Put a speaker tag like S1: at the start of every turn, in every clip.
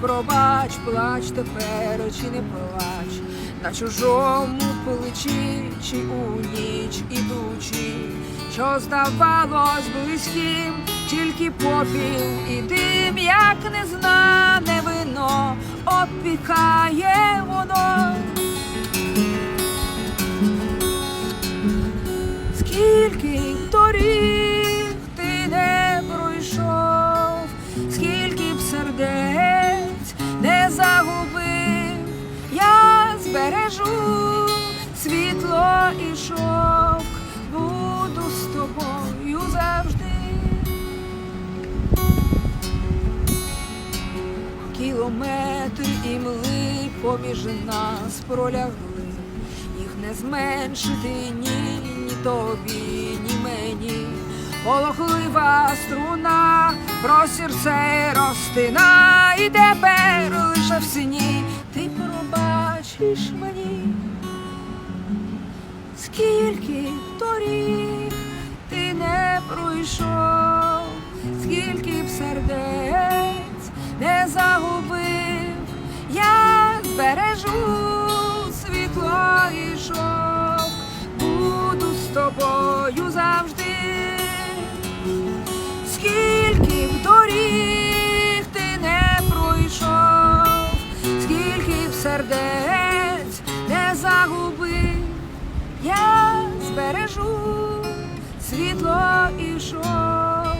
S1: пробач, плач тепер чи не плач. На чужому плечі, чи у ніч ідучи, що здавалось близьким, тільки попіл і дим, як незнане вино, опікає б не загубив, я збережу світло і шовк, буду з тобою завжди. Кілометри і мли поміж нас пролягли, їх не зменшити ні, ні тобі, ні мені. Полохлива струна про цей розтина, і тепер лише в сині ти пробачиш мені, скільки доріг ти не пройшов, скільки б сердець не загубив, бережу, світло і шок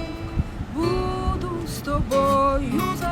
S1: буду з тобою. за.